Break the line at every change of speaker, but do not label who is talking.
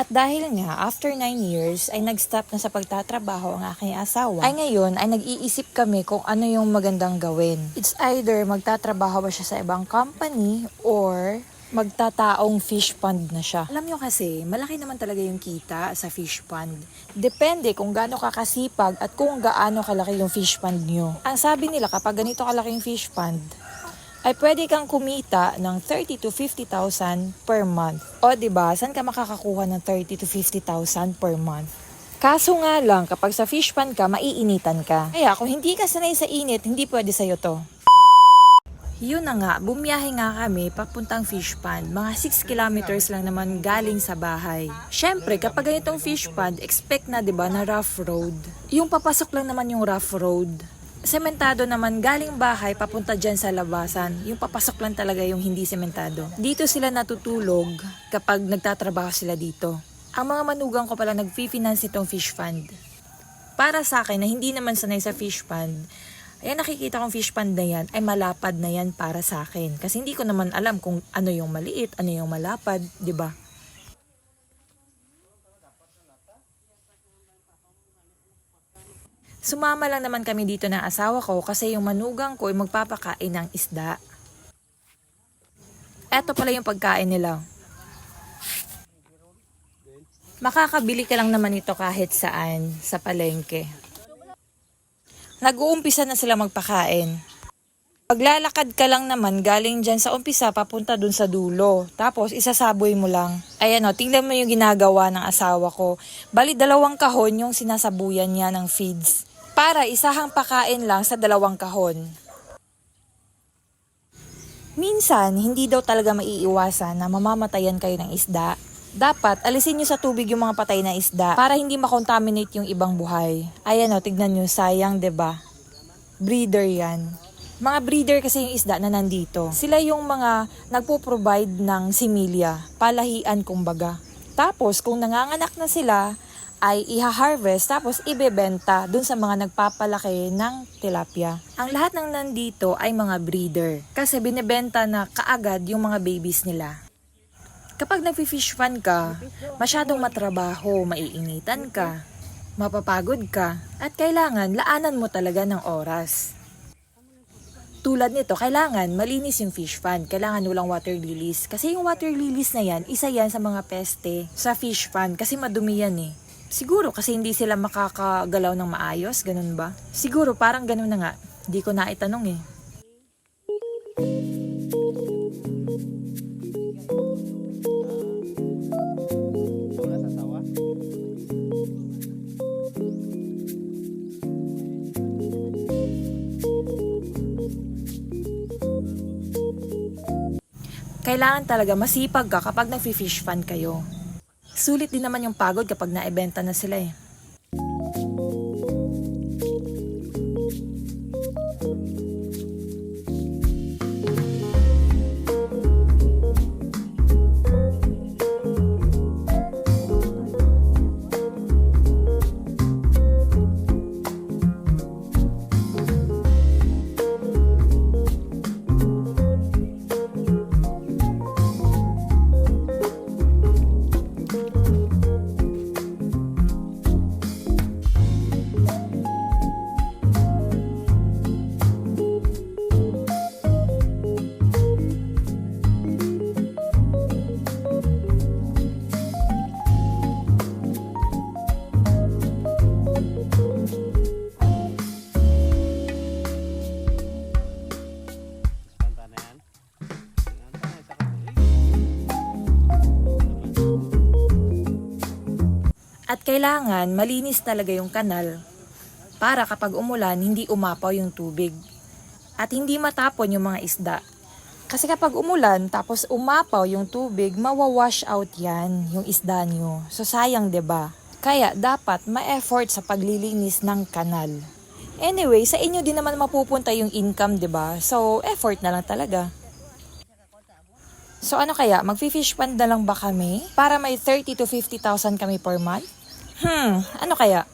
At dahil nga, after 9 years, ay nag-stop na sa pagtatrabaho ang aking asawa, ay ngayon ay nag-iisip kami kung ano yung magandang gawin. It's either magtatrabaho ba siya sa ibang company or magtataong fish pond na siya. Alam nyo kasi, malaki naman talaga yung kita sa fish pond. Depende kung gaano kakasipag at kung gaano kalaki yung fish pond nyo. Ang sabi nila kapag ganito kalaking fish pond, ay pwede kang kumita ng 30 to 50,000 per month. O ba? Saan ka makakakuha ng 30 to 50,000 per month? Kaso nga lang, kapag sa fish pond ka, maiinitan ka. Kaya kung hindi ka sanay sa init, hindi pwede sa'yo to. Yun na nga, bumiyahe nga kami papuntang fish pond. Mga 6 kilometers lang naman galing sa bahay. Syempre, kapag ganitong fish pond, expect na 'di ba na rough road. Yung papasok lang naman yung rough road. Sementado naman galing bahay papunta dyan sa labasan. Yung papasok lang talaga yung hindi sementado. Dito sila natutulog kapag nagtatrabaho sila dito. Ang mga manugang ko pala nag-finance itong fish fund. Para sa akin na hindi naman sanay sa fish pond, ayan nakikita kong fish pond na yan ay malapad na yan para sa akin. Kasi hindi ko naman alam kung ano yung maliit, ano yung malapad, di ba? Sumama lang naman kami dito ng asawa ko kasi yung manugang ko ay magpapakain ng isda. Eto pala yung pagkain nila. Makakabili ka lang naman ito kahit saan sa palengke. Nag-uumpisa na sila magpakain. Paglalakad ka lang naman galing dyan sa umpisa papunta dun sa dulo. Tapos isasaboy mo lang. Ayan o, tingnan mo yung ginagawa ng asawa ko. Bali dalawang kahon yung sinasabuyan niya ng feeds. Para isahang pakain lang sa dalawang kahon. Minsan, hindi daw talaga maiiwasan na mamamatayan kayo ng isda. Dapat, alisin nyo sa tubig yung mga patay na isda para hindi makontaminate yung ibang buhay. Ayan o, tignan nyo, sayang ba? Breeder yan. Mga breeder kasi yung isda na nandito. Sila yung mga nagpo-provide ng similya, palahian kumbaga. Tapos, kung nanganganak na sila, ay iha-harvest tapos ibebenta dun sa mga nagpapalaki ng tilapia. Ang lahat ng nandito ay mga breeder kasi binebenta na kaagad yung mga babies nila. Kapag nag-fish fun ka, masyadong matrabaho, maiinitan ka, mapapagod ka, at kailangan laanan mo talaga ng oras. Tulad nito, kailangan malinis yung fish pond. Kailangan walang water lilies. Kasi yung water lilies na yan, isa yan sa mga peste sa fish pond. Kasi madumi yan eh. Siguro kasi hindi sila makakagalaw ng maayos, ganun ba? Siguro parang ganun na nga. Hindi ko na itanong eh. Kailangan talaga masipag ka kapag nag-fish fun kayo. Sulit din naman yung pagod kapag naibenta na sila eh. At kailangan malinis talaga yung kanal para kapag umulan hindi umapaw yung tubig. At hindi matapon yung mga isda. Kasi kapag umulan tapos umapaw yung tubig, mawawash out yan yung isda nyo. So sayang ba? Kaya dapat ma-effort sa paglilinis ng kanal. Anyway, sa inyo din naman mapupunta yung income, ba? So effort na lang talaga. So ano kaya, magfi-fish pond na lang ba kami para may 30 to 50,000 kami per month? Hmm, ano kaya?